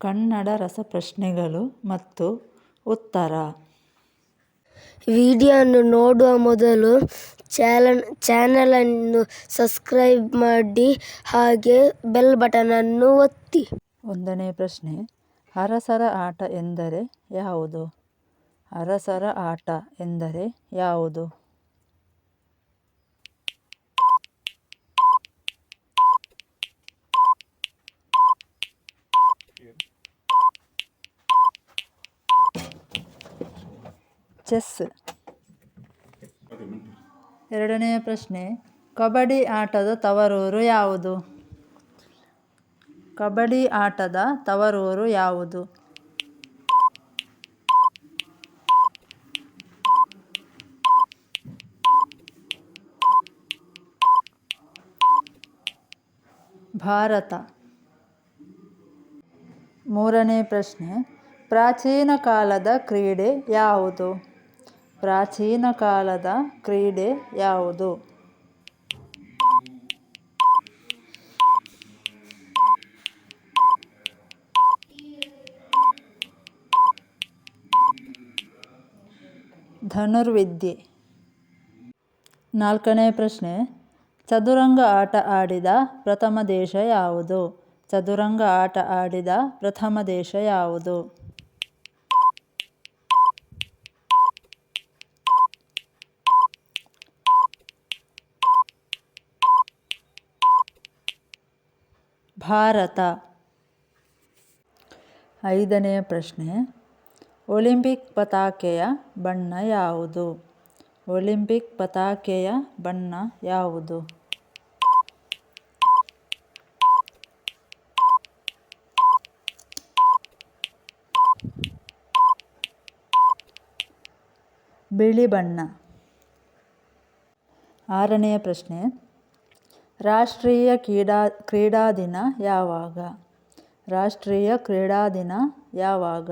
ಕನ್ನಡ ರಸಪ್ರಶ್ನೆಗಳು ಮತ್ತು ಉತ್ತರ. ವಿಡಿಯೋವನ್ನು ನೋಡುವ ಮೊದಲು ಚಾನಲನ್ನು ಸಬ್ಸ್ಕ್ರೈಬ್ ಮಾಡಿ ಹಾಗೆ ಬೆಲ್ ಬಟನ್ ಅನ್ನು ಒತ್ತಿ. ಒಂದನೇ ಪ್ರಶ್ನೆ ಅರಸರ ಆಟ ಎಂದರೆ ಯಾವುದು? ಅರಸರ ಆಟ ಎಂದರೆ ಯಾವುದು? ಚೆಸ್. ಎರಡನೆಯ ಪ್ರಶ್ನೆ ಕಬಡ್ಡಿ ಆಟದ ತವರೂರು ಯಾವುದು? ಕಬಡ್ಡಿ ಆಟದ ತವರೂರು ಯಾವುದು? ಭಾರತ. ಮೂರನೇ ಪ್ರಶ್ನೆ ಪ್ರಾಚೀನ ಕಾಲದ ಕ್ರೀಡೆ ಯಾವುದು? ಪ್ರಾಚೀನ ಕಾಲದ ಕ್ರೀಡೆ ಯಾವುದು? ಧನುರ್ವಿದ್ಯೆ. ನಾಲ್ಕನೇ ಪ್ರಶ್ನೆ. ಚದುರಂಗ ಆಟ ಆಡಿದ ಪ್ರಥಮ ದೇಶ ಯಾವುದು? ಚದುರಂಗ ಆಟ ಆಡಿದ ಪ್ರಥಮ ದೇಶ ಯಾವುದು? ಭಾರತ. ಐದನೆಯ ಪ್ರಶ್ನೆ. ಒಲಿಂಪಿಕ್ ಪತಾಕೆಯ ಬಣ್ಣ ಯಾವುದು? ಒಲಿಂಪಿಕ್ ಪತಾಕೆಯ ಬಣ್ಣ ಯಾವುದು? ಬಿಳಿ ಬಣ್ಣ. ಆರನೆಯ ಪ್ರಶ್ನೆ. ರಾಷ್ಟ್ರೀಯ ಕ್ರೀಡಾ ಕ್ರೀಡಾ ದಿನ ಯಾವಾಗ? ರಾಷ್ಟ್ರೀಯ ಕ್ರೀಡಾ ದಿನ ಯಾವಾಗ?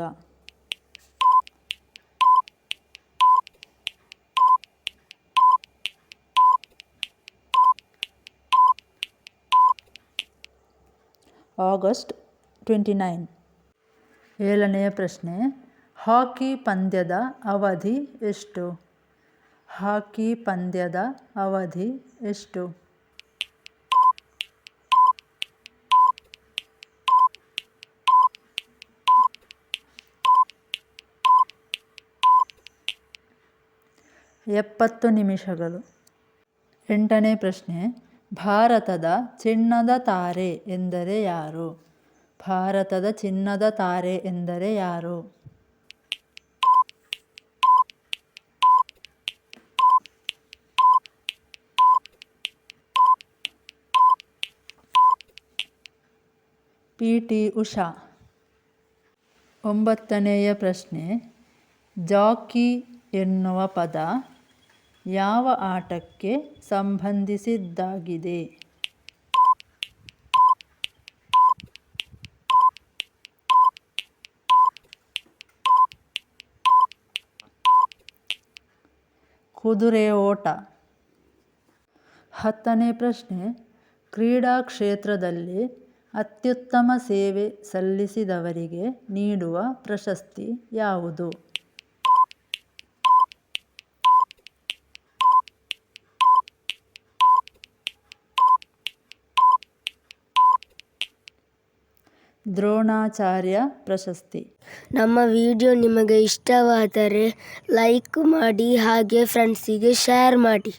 ಆಗಸ್ಟ್ ಟ್ವೆಂಟಿ ನೈನ್ ಏಳನೆಯ ಪ್ರಶ್ನೆ, ಹಾಕಿ ಪಂದ್ಯದ ಅವಧಿ ಎಷ್ಟು? ಹಾಕಿ ಪಂದ್ಯದ ಅವಧಿ ಎಷ್ಟು? ಎಪ್ಪತ್ತು ನಿಮಿಷಗಳು. ಎಂಟನೇ ಪ್ರಶ್ನೆ, ಭಾರತದ ಚಿನ್ನದ ತಾರೆ ಎಂದರೆ ಯಾರು? ಭಾರತದ ಚಿನ್ನದ ತಾರೆ ಎಂದರೆ ಯಾರು? P T Usha. ಒಂಬತ್ತನೆಯ ಪ್ರಶ್ನೆ, ಜಾಕಿ ಎನ್ನುವ ಪದ ಯಾವ ಆಟಕ್ಕೆ ಸಂಬಂಧಿಸಿದ್ದಾಗಿದೆ? ಕುದುರೆ ಓಟ. ಹತ್ತನೇ ಪ್ರಶ್ನೆ. ಕ್ರೀಡಾ ಕ್ಷೇತ್ರದಲ್ಲಿ ಅತ್ಯುತ್ತಮ ಸೇವೆ ಸಲ್ಲಿಸಿದವರಿಗೆ ನೀಡುವ ಪ್ರಶಸ್ತಿ ಯಾವುದು? ದ್ರೋಣಾಚಾರ್ಯ ಪ್ರಶಸ್ತಿ. ನಮ್ಮ ವಿಡಿಯೋ ನಿಮಗೆ ಇಷ್ಟವಾದರೆ ಲೈಕ್ ಮಾಡಿ ಹಾಗೆ ಫ್ರೆಂಡ್ಸಿಗೆ ಶೇರ್ ಮಾಡಿ.